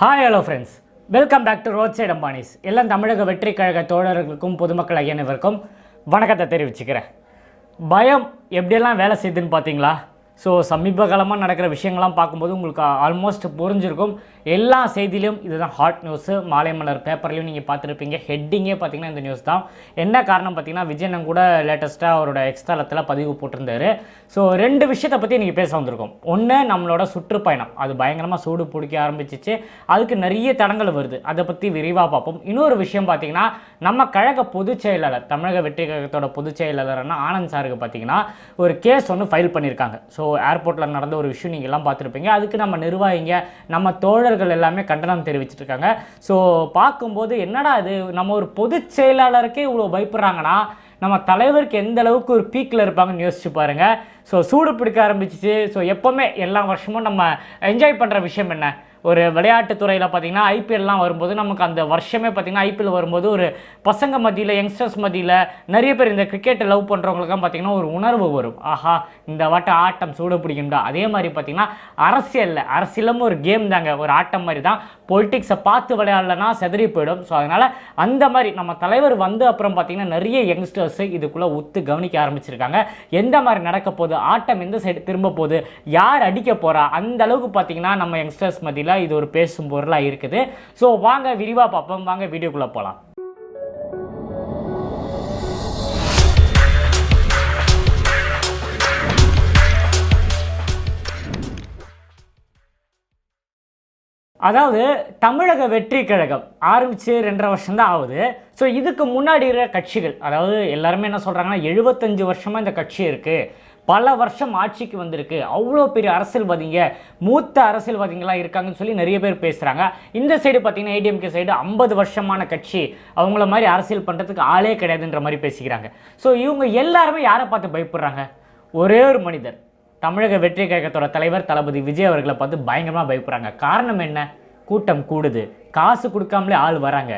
Hi hello friends welcome back to road side Ambanis எல்லாம் தமிழக வெற்றி கழக தோழர்களுக்கும் பொதுமக்கள் ஐயனவருக்கும் வணக்கத்தை தெரிவிச்சுக்கிறேன். பயம் எப்படியெல்லாம் வேலை செய்யுதுன்னு பார்த்தீங்களா? ஸோ சமீப காலமாக நடக்கிற விஷயங்கள்லாம் பார்க்கும்போது உங்களுக்கு ஆல்மோஸ்ட் புரிஞ்சிருக்கும். எல்லா செய்தியிலும் இதுதான் ஹாட் நியூஸு மாலை மலர் பேப்பர்லையும் நீங்கள் பார்த்துருப்பீங்க. ஹெட்டிங்கே பார்த்தீங்கன்னா இந்த நியூஸ் தான். என்ன காரணம் பார்த்தீங்கன்னா விஜயன் கூட லேட்டஸ்ட்டாக அவரோட எக்ஸ்தலத்தில் பதிவு போட்டிருந்தாரு. ஸோ ரெண்டு விஷயத்தை பற்றி நீங்கள் பேச வந்திருக்கோம். ஒன்று நம்மளோட சுற்றுப்பயணம். அது பயங்கரமாக சூடு பிடிக்க ஆரம்பிச்சிச்சு. அதுக்கு நிறைய தடங்கள் வருது. அதை பற்றி விரிவாக பார்ப்போம். இன்னொரு விஷயம் பார்த்தீங்கன்னா நம்ம கழக பொதுச் செயலாளர் தமிழக வெற்றி கழகத்தோட பொதுச் செயலாளர்னா ஆனந்த் சாருக்கு பார்த்தீங்கன்னா ஒரு கேஸ் ஒன்று ஃபைல் பண்ணியிருக்காங்க ஸோ ஏர்போர்ட்டில் நடந்த ஒரு விஷயம் நீங்கள் எல்லாம் பார்த்துருப்பீங்க. அதுக்கு நம்ம நிர்வாகிங்க நம்ம தோழர்கள் எல்லாமே கண்டனம் தெரிவிச்சிட்டுருக்காங்க ஸோ பார்க்கும்போது என்னடா இது? நம்ம ஒரு பொதுச் செயலாளருக்கே இவ்வளோ பயப்படுறாங்கன்னா நம்ம தலைவருக்கு எந்த அளவுக்கு ஒரு பீக்கில் இருப்பாங்கன்னு யோசிச்சு பாருங்கள் ஸோ சூடு பிடிக்க ஆரம்பிச்சிச்சு. ஸோ எப்போவுமே எல்லா வருஷமும் நம்ம என்ஜாய் பண்ணுற விஷயம் என்ன? ஒரு விளையாட்டுத்துறையில் பார்த்தீங்கன்னா ஐபிஎல்லாம் வரும்போது நமக்கு அந்த வருஷமே பார்த்தீங்கன்னா ஐபிஎல் வரும்போது ஒரு பசங்க மத்தியில் யங்ஸ்டர்ஸ் மத்தியில் நிறைய பேர் இந்த கிரிக்கெட்டை லவ் பண்ணுறவங்களுக்குலாம் பார்த்தீங்கன்னா ஒரு உணர்வு வரும். ஆஹா இந்த வாட்ட ஆட்டம் சூடு பிடிக்கும்டா. அதே மாதிரி பார்த்திங்கன்னா அரசியலில் அரசியலும் ஒரு கேம் தாங்க. ஒரு ஆட்டம் மாதிரி தான். பொலிட்டிக்ஸை பார்த்து விளையாடலன்னா செதறி போயிடும். ஸோ அதனால் அந்த மாதிரி நம்ம தலைவர் வந்து அப்புறம் பார்த்திங்கன்னா நிறைய யங்ஸ்டர்ஸ் இதுக்குள்ளே ஒத்து கவனிக்க ஆரம்பிச்சிருக்காங்க. எந்த மாதிரி நடக்க போகுது ஆட்டம் எந்த சைடு திரும்ப போகுது யார் அடிக்க போகிறா அந்த அளவுக்கு பார்த்திங்கன்னா நம்ம யங்ஸ்டர்ஸ் மத்தியில் இது ஒரு பேசும் பொருளாக இருக்குது. ஸோ வாங்க விரிவாக பார்ப்போம். வாங்க வீடியோக்குள்ளே போகலாம் அதாவது தமிழக வெற்றி கழகம் ஆரம்பித்து ரெண்டரை வருஷம் தான் ஆகுது. ஸோ இதுக்கு முன்னாடி இருக்கிற கட்சிகள் அதாவது எல்லாருமே என்ன சொல்கிறாங்கன்னா எழுபத்தஞ்சு வருஷமாக இந்த கட்சி இருக்குது பல வருஷம் ஆட்சிக்கு வந்திருக்கு. அவ்வளோ பெரிய அரசியல்வாதிங்க மூத்த அரசியல்வாதிகளாக இருக்காங்கன்னு சொல்லி நிறைய பேர் பேசுகிறாங்க இந்த சைடு பார்த்தீங்கன்னா ஏடிஎம்கே சைடு ஐம்பது வருஷமான கட்சி. அவங்கள மாதிரி அரசியல் பண்ணுறதுக்கு ஆளே கிடையாதுன்ற மாதிரி பேசிக்கிறாங்க. ஸோ இவங்க எல்லாருமே யாரை பார்த்து பயப்படுறாங்க? ஒரே ஒரு மனிதர். தமிழக வெற்றி கழகத்தோட தலைவர் தளபதி விஜய் அவர்களை பார்த்து பயங்கரமாக பயப்படுறாங்க. காரணம் என்ன? கூட்டம் கூடுது. காசு கொடுக்காமலே ஆள் வராங்க.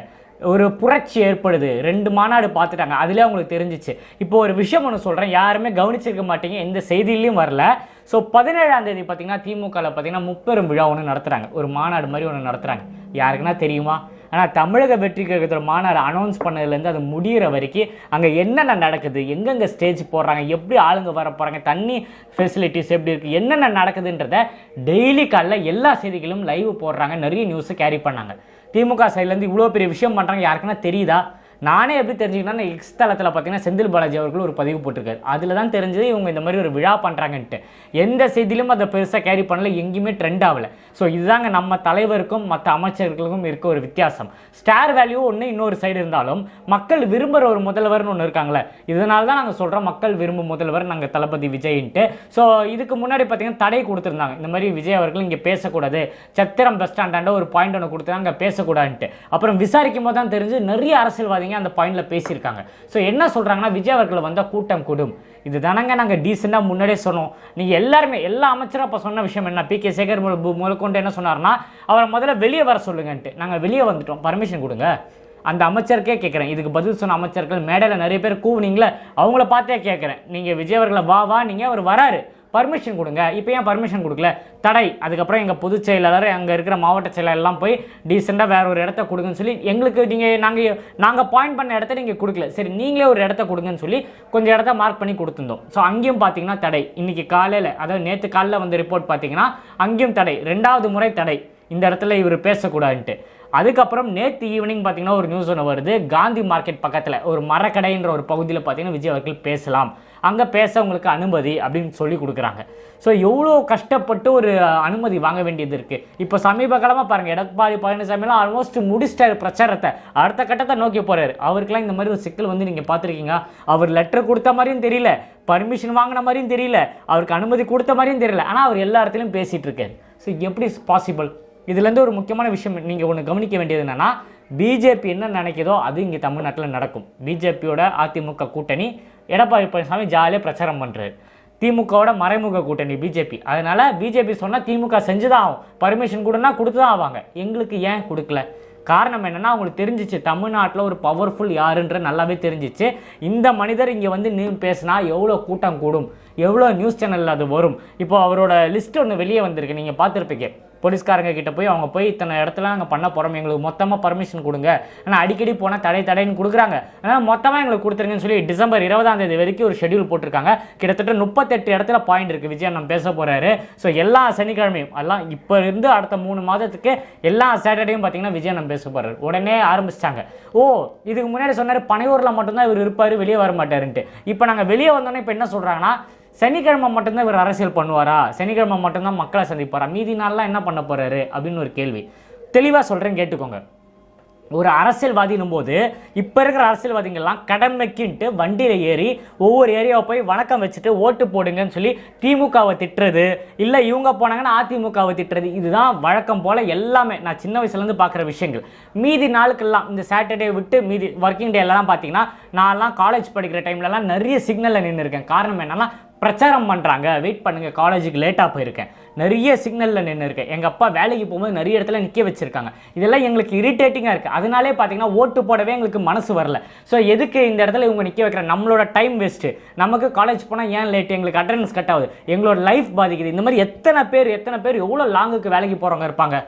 ஒரு புரட்சி ஏற்படுது. ரெண்டு மாநாடு பார்த்துட்டாங்க. அதிலே அவங்களுக்கு தெரிஞ்சிச்சு. இப்போ ஒரு விஷயம் ஒன்று சொல்கிறேன் யாருமே கவனிச்சிருக்க மாட்டீங்க. எந்த செய்தியிலையும் வரல. ஸோ பதினேழாம் தேதி பார்த்தீங்கன்னா திமுகவில் பார்த்தீங்கன்னா முப்பெரும் விழா ஒன்று நடத்துகிறாங்க ஒரு மாநாடு மாதிரி ஒன்று நடத்துகிறாங்க யாருக்குன்னா தெரியுமா? ஆனால் தமிழக வெற்றி கழகத்தோட மாநாடு அனௌன்ஸ் பண்ணதுலேருந்து அது முடிகிற வரைக்கும் அங்கே என்னென்ன நடக்குது? எங்கெங்கே ஸ்டேஜ் போடுறாங்க? எப்படி ஆளுங்க வர போகிறாங்க தண்ணி ஃபெசிலிட்டிஸ் எப்படி இருக்குது என்னென்ன நடக்குதுன்றத டெய்லி காலைல எல்லா செய்திகளும் லைவ் போடுறாங்க. நிறைய நியூஸை கேரி பண்ணாங்க. திமுக சைட்லேருந்து இவ்வளோ பெரிய விஷயம் பண்ணுறாங்க யாருக்குன்னா தெரியுதா? நானே எப்படி தெரிஞ்சுக்கிட்டேன்னா எக்ஸ் தளத்தில் பார்த்தீங்கன்னா செந்தில் பாலாஜி அவர்கள் ஒரு பதிவு போட்டிருக்காரு. அதில் தான் தெரிஞ்சது இவங்க இந்த மாதிரி ஒரு விழா பண்ணுறாங்கன்ட்டு எந்த செய்தியிலும் அதை பெருசாக கேரி பண்ணல எங்கேயுமே ட்ரெண்ட் ஆகலை. ஸோ இதுதாங்க நம்ம தலைவருக்கும் மற்ற அமைச்சர்களுக்கும் இருக்க ஒரு வித்தியாசம். ஸ்டார் வேல்யூ ஒன்று இன்னொரு சைடு இருந்தாலும் மக்கள் விரும்புகிற ஒரு முதல்வர்னு ஒன்று இருக்காங்களே இதனால தான் நாங்கள் சொல்கிறோம் மக்கள் விரும்பும் முதல்வர் நாங்கள் தளபதி விஜய்ன்ட்டு. ஸோ இதுக்கு முன்னாடி பார்த்தீங்கன்னா தடை கொடுத்துருந்தாங்க. இந்த மாதிரி விஜய் அவர்கள் இங்கே பேசக்கூடாது. சத்திரம் பஸ் ஸ்டாண்டாண்ட ஒரு பாயிண்ட் ஒன்று கொடுத்தாங்க அங்கே பேசக்கூடாதுன்ட்டு. அப்புறம் விசாரிக்கும் போது தான் தெரிஞ்சு நிறைய அரசியல்வாதிங்க அந்த பாயிண்டில் பேசியிருக்காங்க. ஸோ என்ன சொல்கிறாங்கன்னா விஜய் அவர்கள் வந்தால் கூட்டம் கூடும். இது தானங்க நாங்கள் டீசெண்டாக முன்னாடியே சொன்னோம். நீங்கள் எல்லாருமே எல்லா அமைச்சரும் அப்போ சொன்ன விஷயம் என்ன? பி கே சேகர் முழு முதற்கொண்டு என்ன சொன்னார்னா அவரை முதல்ல வெளியே வர சொல்லுங்கன்ட்டு. நாங்கள் வெளியே வந்துட்டோம். பர்மிஷன் கொடுங்க. அந்த அமைச்சருக்கே கேட்குறேன் இதுக்கு பதில் சொன்ன அமைச்சர்கள் மேடையில் நிறைய பேர் கூவுனீங்களே அவங்கள பார்த்தே கேட்குறேன் நீங்கள் விஜய் அவர்களை வா வா நீங்கள் அவர் வராரு. பர்மிஷன் கொடுங்க. இப்போ ஏன் பர்மிஷன் கொடுக்கல? தடை. அதுக்கப்புறம் எங்கள் பொதுச் செயலாளர் அங்கே இருக்கிற மாவட்ட செயலாளர்லாம் போய் டீசெண்டாக வேறு ஒரு இடத்த கொடுங்கன்னு சொல்லி எங்களுக்கு நீங்கள் நாங்கள் நாங்கள் பாயிண்ட் பண்ண இடத்த நீங்கள் கொடுக்கல. சரி நீங்களே ஒரு இடத்த கொடுங்கன்னு சொல்லி கொஞ்சம் இடத்த மார்க் பண்ணி கொடுத்துருந்தோம். ஸோ அங்கேயும் பார்த்தீங்கன்னா தடை. இன்றைக்கி காலையில் அதாவது நேற்று காலையில் வந்து ரிப்போர்ட் பார்த்தீங்கன்னா அங்கேயும் தடை. ரெண்டாவது முறை தடை. இந்த இடத்துல இவர் பேசக்கூடாதுன்ட்டு. அதுக்கப்புறம் நேற்று ஈவினிங் பார்த்தீங்கன்னா ஒரு நியூஸ் ஒன்று வருது. காந்தி மார்க்கெட் பக்கத்தில் ஒரு மரக்கடைன்ற ஒரு பகுதியில் பார்த்தீங்கன்னா விஜய் அவர்கள் பேசலாம். அங்கே பேச உங்களுக்கு அனுமதி அப்படின்னு சொல்லி கொடுக்குறாங்க. ஸோ எவ்வளோ கஷ்டப்பட்டு ஒரு அனுமதி வாங்க வேண்டியது இருக்குது இப்போ சமீப காலமாக பாருங்கள் எடப்பாடி பழனிசாமிலாம் ஆல்மோஸ்ட் முடிச்சிட்டார் பிரச்சாரத்தை. அடுத்த கட்டத்தை நோக்கி போகிறாரு அவருக்கெல்லாம் இந்த மாதிரி ஒரு சிக்கல் வந்து நீங்கள் பார்த்துருக்கீங்க. அவர் லெட்டர் கொடுத்த மாதிரியும் தெரியல. பர்மிஷன் வாங்கின மாதிரியும் தெரியல. அவருக்கு அனுமதி கொடுத்த மாதிரியும் தெரியல. ஆனால் அவர் எல்லா இடத்துலையும் பேசிகிட்டு இருக்காரு. ஸோ எப்படி பாசிபிள் இதுலேருந்து ஒரு முக்கியமான விஷயம் நீங்கள் ஒன்று கவனிக்க வேண்டியது என்னென்னா பிஜேபி என்ன நினைக்குதோ அது இங்கே தமிழ்நாட்டில் நடக்கும். பிஜேபியோட அதிமுக கூட்டணி எடப்பாடி பழனிசாமி ஜாலியாக பிரச்சாரம் பண்ணுறாரு திமுகவோட மறைமுக கூட்டணி பிஜேபி. அதனால் பிஜேபி சொன்னால் திமுக செஞ்சு தான் ஆகும். பர்மிஷன் கொடுனா கொடுத்து தான் ஆவாங்க. எங்களுக்கு ஏன் கொடுக்கல? காரணம் என்னென்னா அவங்களுக்கு தெரிஞ்சிச்சு தமிழ்நாட்டில் ஒரு பவர்ஃபுல் யாருன்ற நல்லாவே தெரிஞ்சிச்சு. இந்த மனிதர் இங்கே வந்து நீ பேசினா எவ்வளோ கூட்டம் கூடும்? எவ்வளோ நியூஸ் சேனலில் அது வரும்? இப்போ அவரோட லிஸ்ட் ஒன்று வெளியே வந்திருக்கு. நீங்கள் பார்த்துருப்பீங்க. போலீஸ்காரங்க கிட்ட போய் அவங்க போய் இத்தனை இடத்துல நாங்கள் பண்ண போகிறோம் எங்களுக்கு மொத்தமாக பர்மிஷன் கொடுங்க. ஆனால் அடிக்கடி போனால் தடை தடைன்னு கொடுக்குறாங்க. அதனால் மொத்தமாக எங்களுக்கு கொடுத்துருங்கன்னு சொல்லி டிசம்பர் இருபதாம் தேதி வரைக்கும் ஒரு ஷெட்யூல் போட்டிருக்காங்க. கிட்டத்தட்ட முப்பத்தெட்டு இடத்துல பாயிண்ட் இருக்குது விஜய் நம்ம பேச போகிறாரு ஸோ எல்லா சனிக்கிழமையும் எல்லாம் இப்போ இருந்து அடுத்த மூணு மாதத்துக்கு எல்லா சாட்டர்டேயும் பார்த்தீங்கன்னா விஜய் நம்ம பேச போகிறாரு உடனே ஆரம்பிச்சிட்டாங்க. ஓ இதுக்கு முன்னாடி சொன்னார் பனையூரில் மட்டும்தான் இவர் இருப்பார் வெளியே வர மாட்டாருன்ட்டு. இப்போ நாங்கள் வெளியே வந்தோன்னே இப்போ என்ன சொல்கிறாங்கன்னா சனிக்கிழமை மட்டும்தான் இவர் அரசியல் பண்ணுவாரா? சனிக்கிழமை மட்டும்தான் மக்களை சந்திப்பாரா? மீதி நாள்லாம் என்ன பண்ண போறாரு? அப்படின்னு ஒரு கேள்வி. தெளிவாக சொல்கிறேன் கேட்டுக்கோங்க. ஒரு அரசியல்வாதினும் போது இப்போ இருக்கிற அரசியல்வாதிகள்லாம் கடமைக்குன்ட்டு வண்டியில் ஏறி ஒவ்வொரு ஏரியாவை போய் வணக்கம் வச்சுட்டு ஓட்டு போடுங்கன்னு சொல்லி திமுகவை திட்டுறது இல்லை இவங்க போனாங்கன்னா அதிமுகவை திட்டுறது இதுதான் வழக்கம் போல் எல்லாமே. நான் சின்ன வயசுலேருந்து பார்க்குற விஷயங்கள். மீதி நாளுக்கெல்லாம் இந்த சாட்டர்டே விட்டு மீதி ஒர்க்கிங் டேலலாம் பார்த்தீங்கன்னா நான்லாம் காலேஜ் படிக்கிற டைம்லலாம் நிறைய சிக்னலில் நின்று இருக்கேன் காரணம் என்னென்னா பிரச்சாரம் பண்ணுறாங்க வெயிட் பண்ணுங்கள் காலேஜுக்கு லேட்டாக போயிருக்கேன். நிறைய சிக்னலில் நின்று இருக்கேன். எங்கள் அப்பா வேலைக்கு போகும்போது நிறைய இடத்துல நிற்க வச்சுருக்காங்க. இதெல்லாம் எங்களுக்கு இரிட்டேட்டிங்காக இருக்குது அதனாலே பார்த்தீங்கன்னா ஓட்டு போடவே எங்களுக்கு மனசு வரல. ஸோ எதுக்கு இந்த இடத்துல இவங்க நிற்க வைக்கிற? நம்மளோட டைம் வேஸ்ட்டு நமக்கு காலேஜ் போனால் ஏன் லேட் எங்களுக்கு அட்டண்டன்ஸ் கட் ஆகுது. எங்களோட லைஃப் பாதிக்குது. இந்த மாதிரி எத்தனை பேர் எத்தனை பேர் எவ்வளோ லாங்குக்கு வேலைக்கு போகிறவங்க இருப்பாங்க?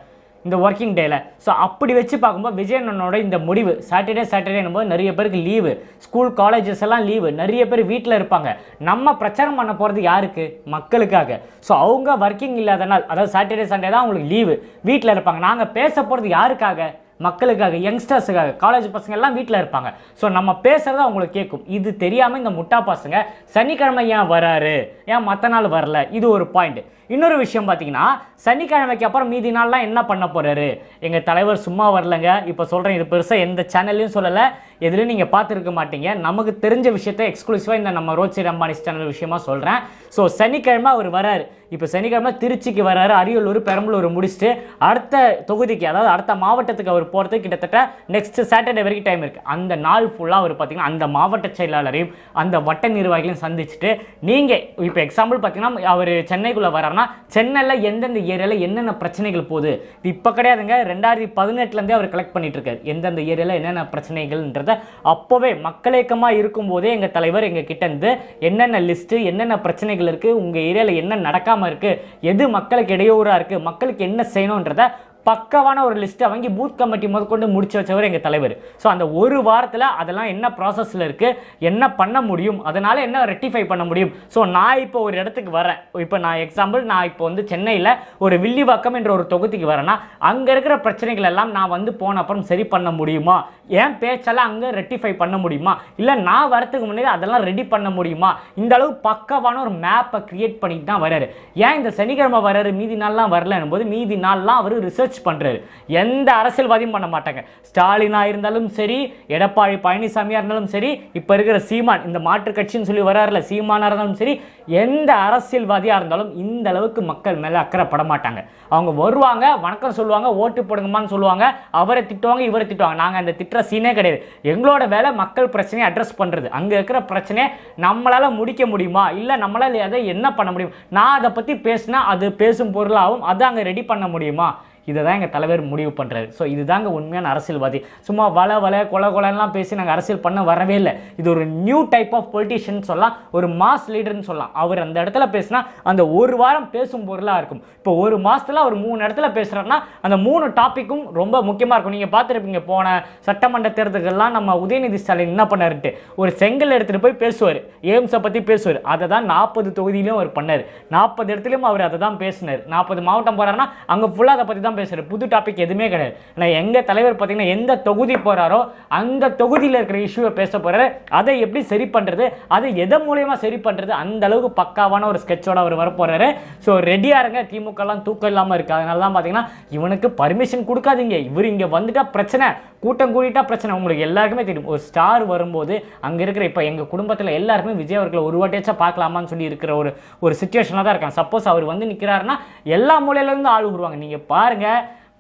இந்த ஒர்க்கிங் டேல ஸோ அப்படி வச்சு பார்க்கும்போது விஜயனோட இந்த முடிவு சாட்டர்டே சாட்டர்டேனும் போது நிறைய பேருக்கு லீவு ஸ்கூல் காலேஜஸ் எல்லாம் லீவு நிறைய பேர் வீட்டில் இருப்பாங்க. நம்ம பிரச்சாரம் பண்ண போகிறது யாருக்கு? மக்களுக்காக. ஸோ அவங்க ஒர்க்கிங் இல்லாத நாள் அதாவது சாட்டர்டே சண்டே தான் அவங்களுக்கு லீவு வீட்டில் இருப்பாங்க. நாங்கள் பேச போகிறது யாருக்காக? மக்களுக்காக யங்ஸ்டர்ஸுக்காக காலேஜ் பசங்க எல்லாம் வீட்டில் இருப்பாங்க. ஸோ நம்ம பேசுகிறத அவங்களுக்கு கேட்கும். இது தெரியாமல் இந்த முட்டா பசங்க சனிக்கிழமை ஏன் வராரு? ஏன் மற்ற நாள் வரல? இது ஒரு பாயிண்ட் இன்னொரு விஷயம் பார்த்தீங்கன்னா சனிக்கிழமைக்கு அப்புறம் மீதி நாள்லாம் என்ன பண்ண போகிறாரு எங்கள் தலைவர் சும்மா வரலங்க. இப்போ சொல்கிறேன் இது பெருசாக எந்த சேனல்லையும் சொல்லலை. எதுலையும் நீங்கள் பார்த்துருக்க மாட்டீங்க. நமக்கு தெரிஞ்ச விஷயத்தை எக்ஸ்க்ளூசிவாக இந்த நம்ம ரோட் சைடு சேனல் விஷயமா சொல்கிறேன் ஸோ சனிக்கிழமை அவர் வராரு. இப்போ சனிக்கிழமை திருச்சிக்கு வராரு. அரியலூர் பெரம்பலூர் முடிச்சுட்டு அடுத்த தொகுதிக்கு அதாவது அடுத்த மாவட்டத்துக்கு அவர் போகிறதுக்கு கிட்டத்தட்ட நெக்ஸ்ட் சாட்டர்டே வரைக்கும் டைம் இருக்குது அந்த நாள் ஃபுல்லாக அவர் பார்த்தீங்கன்னா அந்த மாவட்ட செயலாளரையும் அந்த வட்ட நிர்வாகிகளையும் சந்திச்சுட்டு நீங்கள் இப்போ எக்ஸாம்பிள் பார்த்தீங்கன்னா அவர் சென்னைக்குள்ளே வராருன்னா சென்னையில் எந்தெந்த ஏரியாவில் என்னென்ன பிரச்சனைகள் போகுது? இது இப்போ கிடையாதுங்க ரெண்டாயிரத்தி பதினெட்டுலேருந்தே அவர் கலெக்ட் பண்ணிட்டு எந்தெந்த ஏரியாவில் என்னென்ன பிரச்சனைகள்ன்றத அப்போவே மக்கள் இயக்கமாக இருக்கும்போதே எங்கள் தலைவர் எங்கள் கிட்டேருந்து என்னென்ன லிஸ்ட்டு என்னென்ன பிரச்சனைகள் இருக்குது உங்கள் ஏரியாவில் என்ன நடக்காமல் இருக்குது எது மக்களுக்கு இடையூறாக இருக்குது மக்களுக்கு என்ன செய்யணுன்றத பக்கவான ஒரு லிஸ்ட்டை வாங்கி பூத் கமிட்டி முதற்கொண்டு முடிச்சு வச்சவர் எங்கள் தலைவர். ஸோ அந்த ஒரு வாரத்தில் அதெல்லாம் என்ன ப்ராசஸில் இருக்குது என்ன பண்ண முடியும் அதனால் என்ன ரெக்டிஃபை பண்ண முடியும்? ஸோ நான் இப்போ ஒரு இடத்துக்கு வரேன். இப்போ நான் எக்ஸாம்பிள் நான் இப்போ வந்து சென்னையில் ஒரு வில்லிவாக்கம் என்ற ஒரு தொகுதிக்கு வரேன்னா அங்கே இருக்கிற பிரச்சனைகள் எல்லாம் நான் வந்து போன அப்புறம் சரி பண்ண முடியுமா? ஏன் பேச்செல்லாம் அங்கே ரெக்டிஃபை பண்ண முடியுமா? இல்லை நான் வரத்துக்கு முன்னாடி அதெல்லாம் ரெடி பண்ண முடியுமா? இந்த அளவு பக்கவான ஒரு மேப்பை கிரியேட் பண்ணிட்டு தான் வராரு ஏன் இந்த சனிக்கிழமை வராரு மீதி நாள்லாம் வரலன்னும் போது மீதி நாள்லாம் அவர் ரிசர்ச் பண்ணுறாரு எந்த அரசியல்வாதியும் பண்ண மாட்டாங்க. ஸ்டாலினாக இருந்தாலும் சரி எடப்பாடி பழனிசாமியாக இருந்தாலும் சரி இப்போ இருக்கிற சீமான் இந்த மாற்று கட்சின்னு சொல்லி வராருல சீமானாக இருந்தாலும் சரி எந்த அரசியல்வாதியாக இருந்தாலும் இந்த அளவுக்கு மக்கள் மேலே அக்கறை பட மாட்டாங்க. அவங்க வருவாங்க வணக்கம் சொல்லுவாங்க ஓட்டு போடுங்கம்மான்னு சொல்லுவாங்க அவரை திட்டுவாங்க இவரை திட்டுவாங்க. நாங்கள் அந்த திட்டுற சீனே கிடையாது. எங்களோட வேலை மக்கள் பிரச்சனையை அட்ரஸ் பண்ணுறது அங்கே இருக்கிற பிரச்சனையை நம்மளால் முடிக்க முடியுமா? இல்லை நம்மளால் அதை என்ன பண்ண முடியும்? நான் அதை பற்றி பேசினா அது பேசும் பொருளாகவும் அதை அங்கே ரெடி பண்ண முடியுமா? இதை தான் எங்கள் தலைவர் முடிவு பண்ணுறாரு ஸோ இதுதாங்க உண்மையான அரசியல்வாதி. சும்மா வள வள கொல கொலன்லாம் பேசி நாங்கள் அரசியல் பண்ண வரவே இல்லை. இது ஒரு நியூ டைப் ஆஃப் பொலிட்டிஷியன் சொல்லலாம். ஒரு மாஸ் லீடர்னு சொல்லலாம். அவர் அந்த இடத்துல பேசினா அந்த ஒரு வாரம் பேசும் பொருளாக இருக்கும். இப்போ ஒரு மாதத்தில் அவர் மூணு இடத்துல பேசுகிறாருன்னா அந்த மூணு டாப்பிக்கும் ரொம்ப முக்கியமாக இருக்கும். நீங்கள் பார்த்துருப்பீங்க போன சட்டமன்ற தேர்தல்கள்லாம் நம்ம உதயநிதி ஸ்டாலின் என்ன பண்ணாருன்ட்டு. ஒரு செங்கல் எடுத்துகிட்டு போய் பேசுவார். எய்ம்ஸை பற்றி பேசுவார். அதை தான் நாற்பது தொகுதியிலும் அவர் பண்ணார். நாற்பது இடத்துலையும் அவர் அதை தான் பேசினார். நாற்பது மாவட்டம் போகிறாருன்னா அங்கே ஃபுல்லாக அதை பற்றி தான் பேசுகிறார் புது டாபிக் எதுவுமே கிடையாது. ஆனால் எங்கள் தலைவர் பார்த்தீங்கன்னா எந்த தொகுதி போகிறாரோ அந்த தொகுதியில் இருக்கிற இஷ்யூவை பேச போகிறாரு அதை எப்படி சரி பண்ணுறது அதை எதன் மூலயமா சரி பண்ணுறது அந்த அளவுக்கு பக்காவான ஒரு ஸ்கெட்சோட அவர் வரப்போகிறாரு ஸோ ரெடியாக இருங்க. திமுகலாம் தூக்கம் இல்லாமல் இருக்குது அதனால தான் பார்த்தீங்கன்னா இவனுக்கு பர்மிஷன் கொடுக்காதீங்க. இவர் இங்கே வந்துட்டா பிரச்சனை. கூட்டம் கூட்டிட்டா பிரச்சனை. உங்களுக்கு எல்லாருக்குமே தெரியும். ஒரு ஸ்டார் வரும்போது அங்கே இருக்கிற இப்போ எங்கள் குடும்பத்தில் எல்லாருக்குமே விஜய் அவர்களை ஒரு வாட்டியாச்சும் பார்க்கலாமான்னு சொல்லி இருக்கிற ஒரு ஒரு சுச்சுவேஷனாக தான் இருக்காங்க சப்போஸ் அவர் வந்து நிற்கிறாருன்னா எல்லா மூலையிலேருந்து ஆள் வருவாங்க நீங்கள் பாருங்கள்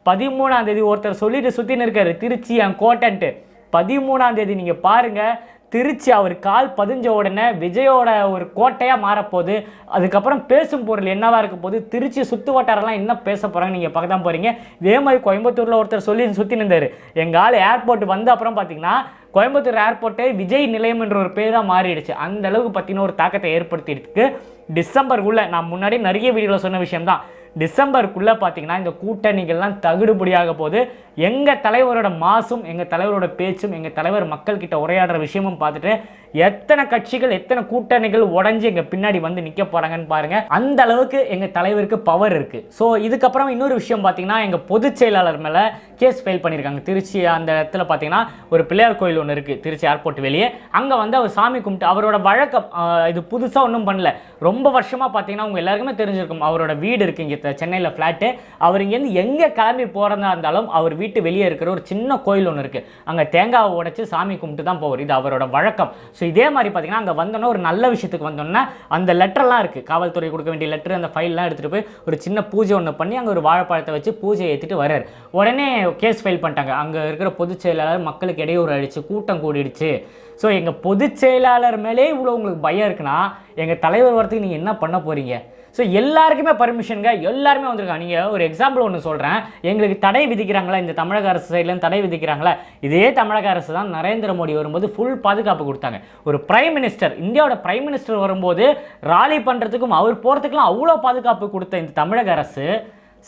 பதிமூணாம் தேதி ஒருத்தர் சொல்லிட்டு சுற்றின்னு இருக்காரு. திருச்சி என் கோட்டன்ட்டு பதிமூணாம் தேதி நீங்கள் பாருங்கள் திருச்சி அவர் கால் பதிஞ்ச உடனே விஜயோட ஒரு கோட்டையாக மாறப்போகுது. அதுக்கப்புறம் பேசும் பொருள் என்னவாக இருக்க போகுது? திருச்சி சுற்று வட்டாரெல்லாம் என்ன பேச போகிறாங்க நீங்கள் பார்க்க தான் போகிறீங்க இதே மாதிரி கோயம்புத்தூரில் ஒருத்தர் சொல்லி சுற்றி நின்றார் எங்கள் ஆள் ஏர்போர்ட் வந்த அப்புறம் பார்த்தீங்கன்னா கோயம்புத்தூர் ஏர்போர்ட்டே விஜய் நிலையம் என்ற ஒரு பேராக மாறிடுச்சு. அந்த அளவுக்கு பார்த்தீங்கன்னா ஒரு தாக்கத்தை ஏற்படுத்தியிருக்கு. டிசம்பருக்குள்ளே நான் முன்னாடி நிறைய வீடியோவில் சொன்ன விஷயம் தான் டிசம்பருக்குள்ளே பார்த்தீங்கன்னா இந்த கூட்டணிகள்லாம் தகுடுபடியாக போது எங்கள் தலைவரோட மாசும் எங்கள் தலைவரோட பேச்சும் எங்கள் தலைவர் மக்கள்கிட்ட உரையாடுற விஷயமும் பார்த்துட்டு எத்தனை கட்சிகள் எத்தனை கூட்டணிகள் உடஞ்சி எங்கள் பின்னாடி வந்து நிற்க போகிறாங்கன்னு பாருங்கள் அந்த அளவுக்கு எங்கள் தலைவருக்கு பவர் இருக்குது ஸோ இதுக்கப்புறம் இன்னொரு விஷயம் பார்த்தீங்கன்னா எங்கள் பொதுச் செயலாளர் மேலே கேஸ் ஃபைல் பண்ணியிருக்காங்க திருச்சி அந்த இடத்துல பார்த்தீங்கன்னா ஒரு பிள்ளையார் கோயில் ஒன்று இருக்குது திருச்சி ஏர்போர்ட் வெளியே. அங்கே வந்து அவர் சாமி கும்பிட்டு அவரோட வழக்கம் இது புதுசாக ஒன்றும் பண்ணல. ரொம்ப வருஷமாக பார்த்தீங்கன்னா அவங்க எல்லாருக்குமே தெரிஞ்சிருக்கும் அவரோட வீடு இருக்குது இங்கே சென்னையில் ஃப்ளாட்டு அவர் இங்கேருந்து எங்கே கிளம்பி போகிறதா இருந்தாலும் அவர் வீட்டு வெளியே இருக்கிற ஒரு சின்ன கோயில் ஒன்று இருக்குது அங்கே தேங்காவை உடச்சி சாமி கும்பிட்டு தான் போவார். இது அவரோட வழக்கம். ஸோ இதே மாதிரி பார்த்தீங்கன்னா அங்கே வந்தோன்னா ஒரு நல்ல விஷயத்துக்கு வந்தோன்னா அந்த லெட்டர்லாம் இருக்குது காவல்துறை கொடுக்க வேண்டிய லெட்டர் அந்த ஃபைல்லாம் எடுத்துகிட்டு போய் ஒரு சின்ன பூஜை ஒன்று பண்ணி அங்கே ஒரு வாழைப்பழத்தை வச்சு பூஜை ஏற்றிட்டு வரார் உடனே கேஸ் ஃபைல் பண்ணிட்டாங்க. அங்கே இருக்கிற பொதுச் செயலாளர் மக்களுக்கு இடையூறு ஆயிடுச்சு கூட்டம் கூடிடுச்சு. ஸோ எங்கள் பொதுச் செயலாளர் மேலே இவ்வளோ உங்களுக்கு பயம் இருக்குன்னா எங்கள் தலைவர் வரத்துக்கு நீங்கள் என்ன பண்ண போகிறீங்க ஸோ எல்லாருக்குமே பர்மிஷனுங்க எல்லாருமே வந்திருக்காங்க. நீங்கள் ஒரு எக்ஸாம்பிள் ஒன்று சொல்கிறேன் எங்களுக்கு தடை விதிக்கிறாங்களா? இந்த தமிழக அரசு சைட்லேருந்து தடை விதிக்கிறாங்களா? இதே தமிழக அரசு தான் நரேந்திர மோடி வரும்போது ஃபுல் பாதுகாப்பு கொடுத்தாங்க. ஒரு பிரைம் மினிஸ்டர் இந்தியாவோட பிரைம் மினிஸ்டர் வரும்போது ராலி பண்ணுறதுக்கும் அவர் போகிறதுக்குலாம் அவ்வளோ பாதுகாப்பு கொடுத்த இந்த தமிழக அரசு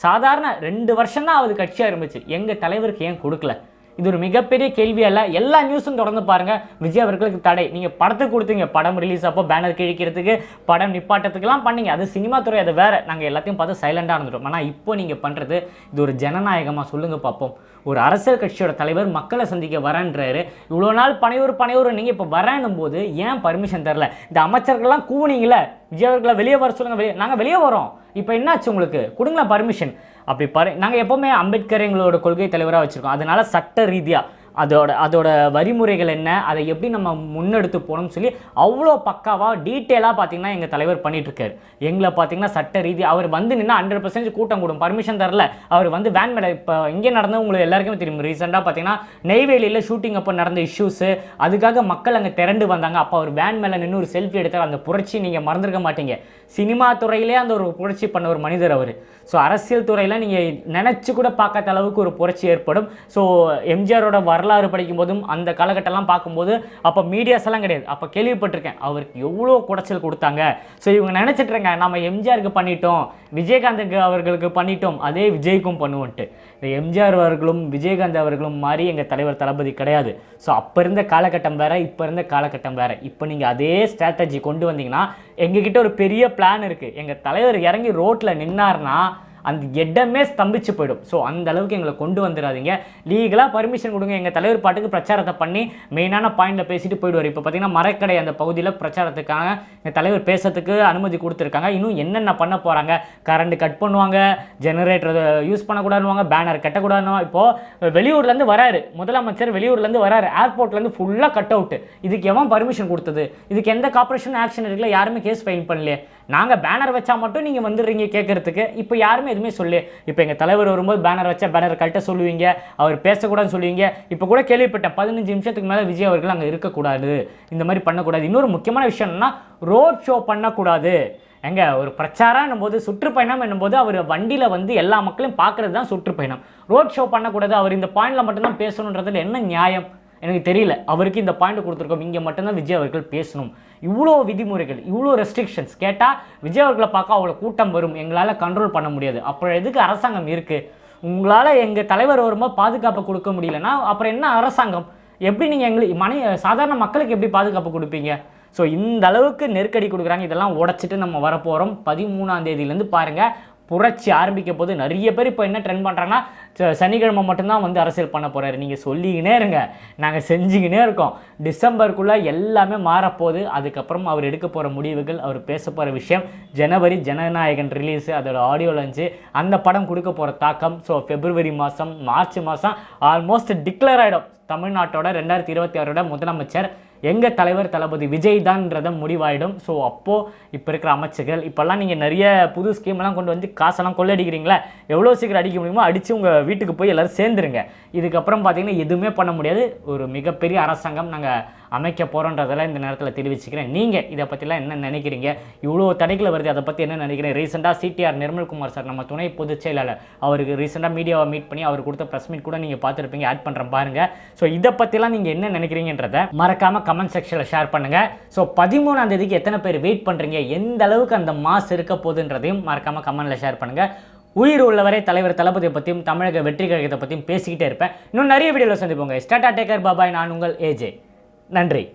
சாதாரண ரெண்டு வருஷம் தான் அது கட்சியாக இருந்துச்சு எங்கள் தலைவருக்கு ஏன் கொடுக்கல? இது ஒரு மிகப்பெரிய கேள்வி அல்ல. எல்லா நியூஸும் தொடர்ந்து பாருங்க. விஜய் அவர்களுக்கு தடை. நீங்க படத்துக்கு கொடுத்தீங்க. படம் ரிலீஸ் அப்போ பேனர் கிழிக்கிறதுக்கு படம் நிப்பாட்டத்துக்கெல்லாம் பண்ணீங்க. அது சினிமா துறை அது வேற. நாங்க எல்லாத்தையும் பார்த்து சைலண்டா இருந்துட்டோம். ஆனா இப்போ நீங்க பண்றது இது ஒரு ஜனநாயகமா சொல்லுங்க பார்ப்போம் ஒரு அரசியல் கட்சியோட தலைவர் மக்களை சந்திக்க வரேன்றாரு. இவ்வளோ நாள் பனையூர் பனையூர் நீங்க இப்போ வரேன்னும் போது ஏன் பர்மிஷன் தரல? இந்த அமைச்சர்கள்லாம் கூவுனீங்களே விஜய் அவர்களை வெளியே வர சொல்லுங்க. வெளியே நாங்கள் வெளியே வரோம். இப்போ என்னாச்சு உங்களுக்கு? கொடுங்களேன் பர்மிஷன் அப்படி பாரு நாங்கள் எப்போவுமே அம்பேத்கர் எங்களோட கொள்கை தலைவராக வச்சுருக்கோம். அதனால சட்ட ரீதியாக அதோட அதோட வரிமுறைகள் என்ன அதை எப்படி நம்ம முன்னெடுத்து போகணும்னு சொல்லி அவ்வளோ பக்காவாக டீட்டெயிலாக பார்த்தீங்கன்னா எங்கள் தலைவர் பண்ணிட்டு எங்களை பார்த்தீங்கன்னா சட்ட ரீதி அவர் வந்து நின்று ஹண்ட்ரட் பர்சன்டேஜ் கூட்டம் கூடும். பர்மிஷன் தரல. அவர் வந்து வேன் மேலே இப்போ இங்கே நடந்த உங்களுக்கு எல்லாருக்குமே தெரியும். ரீசெண்டாக பார்த்தீங்கன்னா நெய்வேலியில் ஷூட்டிங் அப்போ நடந்த இஷ்யூஸு அதுக்காக மக்கள் அங்கே திரண்டு வந்தாங்க. அப்போ அவர் வேன் மேலே நின்று ஒரு செல்ஃபி எடுத்தார். அந்த புரட்சி நீங்கள் மறந்துருக்க மாட்டீங்க. சினிமா துறையிலே அந்த ஒரு புரட்சி பண்ண ஒரு மனிதர் அவர். ஸோ அரசியல் துறையில் நீங்கள் நினச்சி கூட பார்க்காத அளவுக்கு ஒரு புரட்சி ஏற்படும். ஸோ எம்ஜிஆரோட வர வரலாறு படிக்கும் போதும் அந்த காலகட்டம்லாம் பார்க்கும்போது அப்போ மீடியாஸ் எல்லாம் கிடையாது. அப்போ கேள்விப்பட்டிருக்கேன். அவருக்கு எவ்வளோ குடைச்சல் கொடுத்தாங்க. ஸோ இவங்க நினச்சிட்ருங்க நம்ம எம்ஜிஆருக்கு பண்ணிட்டோம் விஜயகாந்துக்கு அவர்களுக்கு பண்ணிட்டோம் அதே விஜய்க்கும் பண்ணுவோன்ட்டு. இந்த எம்ஜிஆர் அவர்களும் விஜயகாந்த் அவர்களும் மாதிரி எங்கள் தலைவர் தளபதி கிடையாது. ஸோ அப்போ இருந்த காலகட்டம் வேற இப்போ இருந்த காலகட்டம் வேற. இப்போ நீங்கள் அதே ஸ்ட்ராட்டஜி கொண்டு வந்தீங்கன்னா எங்ககிட்ட ஒரு பெரிய பிளான் இருக்குது எங்கள் தலைவர் இறங்கி ரோட்டில் நின்னார்னா அந்த இடமே ஸ்தம்பிச்சு போயிடும். ஸோ அந்த அளவுக்கு எங்களை கொண்டு வந்துடாதீங்க. லீகலாக பர்மிஷன் கொடுங்க. எங்கள் தலைவர் பாட்டுக்கு பிரச்சாரத்தை பண்ணி மெயினான பாயிண்டில் பேசிட்டு போயிடுவார். இப்போ பார்த்தீங்கன்னா மரக்கடை அந்த பகுதியில் பிரச்சாரத்துக்கான எங்கள் தலைவர் பேசுறதுக்கு அனுமதி கொடுத்துருக்காங்க. இன்னும் என்னென்ன பண்ண போகிறாங்க கரண்ட் கட் பண்ணுவாங்க ஜெனரேட்டர் யூஸ் பண்ணக்கூடாதுவாங்க பேனர் கட்டக்கூடாதுன்னு இப்போது வெளியூர்லேருந்து வராரு. முதலமைச்சர் வெளியூர்லேருந்து வராரு. ஏர்போர்ட்லேருந்து ஃபுல்லாக கட் அவுட் இதுக்கு எவன் பர்மிஷன் கொடுத்தது? இதுக்கு எந்த கார்பரேஷன் ஆக்ஷன் இருக்குல்ல? யாருமே கேஸ் ஃபைல் பண்ணலையே. நாங்கள் பேனர் வச்சா மட்டும் நீங்கள் வந்துடுறீங்க கேட்குறதுக்கு இப்போ யாருமே எதுவுமே சொல்லு. இப்போ எங்கள் தலைவர் வரும்போது பேனர் வச்சா பேனர் கரெக்டாக சொல்லுவீங்க. அவர் பேசக்கூடாதுன்னு சொல்லுவீங்க. இப்போ கூட கேள்விப்பட்டேன். பதினஞ்சு நிமிஷத்துக்கு மேலே விஜய் அவர்கள் அங்கே இருக்கக்கூடாது. இந்த மாதிரி பண்ணக்கூடாது. இன்னொரு முக்கியமான விஷயம் என்னன்னா ரோட் ஷோ பண்ணக்கூடாது. எங்க ஒரு பிரச்சாரம் போது சுற்றுப்பயணம் என்னும்போது அவர் வண்டியில் வந்து எல்லா மக்களையும் பார்க்குறது தான் சுற்றுப்பயணம். ரோட் ஷோ பண்ணக்கூடாது. அவர் இந்த பாயிண்டில் மட்டும்தான் பேசணுன்றதுல என்ன நியாயம்? எனக்கு தெரியல. அவருக்கு இந்த பாயிண்ட் கொடுத்துருக்கோம். இங்கே மட்டும்தான் விஜய் அவர்கள் பேசணும். இவ்வளோ விதிமுறைகள் இவ்வளோ ரெஸ்ட்ரிக்ஷன்ஸ் கேட்டால் விஜய் அவர்களை பார்க்க அவ்வளோ கூட்டம் வரும். எங்களால் கண்ட்ரோல் பண்ண முடியாது. அப்புறம் எதுக்கு அரசாங்கம் இருக்குது உங்களால் எங்கள் தலைவர் வரும்போது பாதுகாப்பு கொடுக்க முடியலன்னா அப்புறம் என்ன அரசாங்கம்? எப்படி நீங்கள் எங்களுக்கு மனை சாதாரண மக்களுக்கு எப்படி பாதுகாப்பு கொடுப்பீங்க? ஸோ இந்த அளவுக்கு நெருக்கடி கொடுக்குறாங்க. இதெல்லாம் உடைச்சிட்டு நம்ம வரப்போகிறோம் பதிமூணாம் தேதியிலேருந்து பாருங்கள் புரட்சி ஆரம்பிக்க போது நிறைய பேர் இப்போ என்ன ட்ரெண்ட் பண்ணுறாங்கன்னா ச- சனிக்கிழமை மட்டும்தான் வந்து அரசியல் பண்ண போகிறாரு நீங்கள் சொல்லிக்கினே இருங்க. நாங்கள் செஞ்சுக்கினே இருக்கோம். டிசம்பருக்குள்ளே எல்லாமே மாறப்போகுது. அதுக்கப்புறம் அவர் எடுக்க போகிற முடிவுகள் அவர் பேச போகிற விஷயம் ஜனவரி ஜனநாயகன் ரிலீஸு அதோட ஆடியோ லஞ்சு அந்த படம் கொடுக்க போகிற தாக்கம். ஸோ பிப்ரவரி மாதம் மார்ச் மாதம் ஆல்மோஸ்ட் டிக்ளேர் ஆகிடும் தமிழ்நாட்டோட ரெண்டாயிரத்தி இருபத்தி ஆறோட முதலமைச்சர் எங்கள் தலைவர் தளபதி விஜய் தான்ன்றத முடிவாயிடும். ஸோ அப்போது இப்போ இருக்கிற அமைச்சர்கள் இப்போல்லாம் நீங்கள் நிறைய புது ஸ்கீம்லாம் கொண்டு வந்து காசெல்லாம் கொள்ளடிக்கிறீங்களா எவ்வளோ சீக்கிரம் அடிக்க முடியுமோ அடித்து உங்கள் வீட்டுக்கு போய் எல்லோரும் சேர்ந்துருங்க. இதுக்கப்புறம் பார்த்தீங்கன்னா எதுவுமே பண்ண முடியாது. ஒரு மிகப்பெரிய அரசாங்கம் நாங்கள் அமைக்க போகிறோன்றதெல்லாம் இந்த நேரத்தில் தெரிவிச்சுக்கிறேன். நீங்கள் இதை பற்றிலாம் என்ன நினைக்கிறீங்க? இவ்வளோ தடைகளை வருது அதை பற்றி என்ன நினைக்கிறேன் ரீசெண்டாக சிடிஆர் நிர்மல்குமார் சார் நம்ம துணை பொதுச் செயலாளர் அவருக்கு ரீசெண்டாக மீடியாவை மீட் பண்ணி அவர் கொடுத்த ப்ரெஸ் மீட் கூட நீங்கள் பார்த்துருப்பீங்க ஆட் பண்ணுறேன் பாருங்கள் ஸோ இதை பற்றிலாம் நீங்கள் என்ன நினைக்கிறீங்கன்றத மறக்காமல் கமெண்ட் செக்ஷனில் ஷேர் பண்ணுங்கள் ஸோ பதிமூணாம் தேதிக்கு எத்தனை பேர் வெயிட் பண்ணுறீங்க எந்த அளவுக்கு அந்த மாஸ் இருக்க போகுதுன்றதையும் மறக்காமல் கமெண்ட்டில் ஷேர் பண்ணுங்கள் உயிர் உள்ளவரை தலைவர் தளபதியை பற்றியும் தமிழக வெற்றி கழகத்தை பற்றியும் பேசிக்கிட்டே இருப்பேன். இன்னும் நிறைய வீடியோவில் சந்திப்போங்க ஸ்டாட்டா டேக்கர் பாபாய் நான் உங்கள் ஏஜே நன்றி.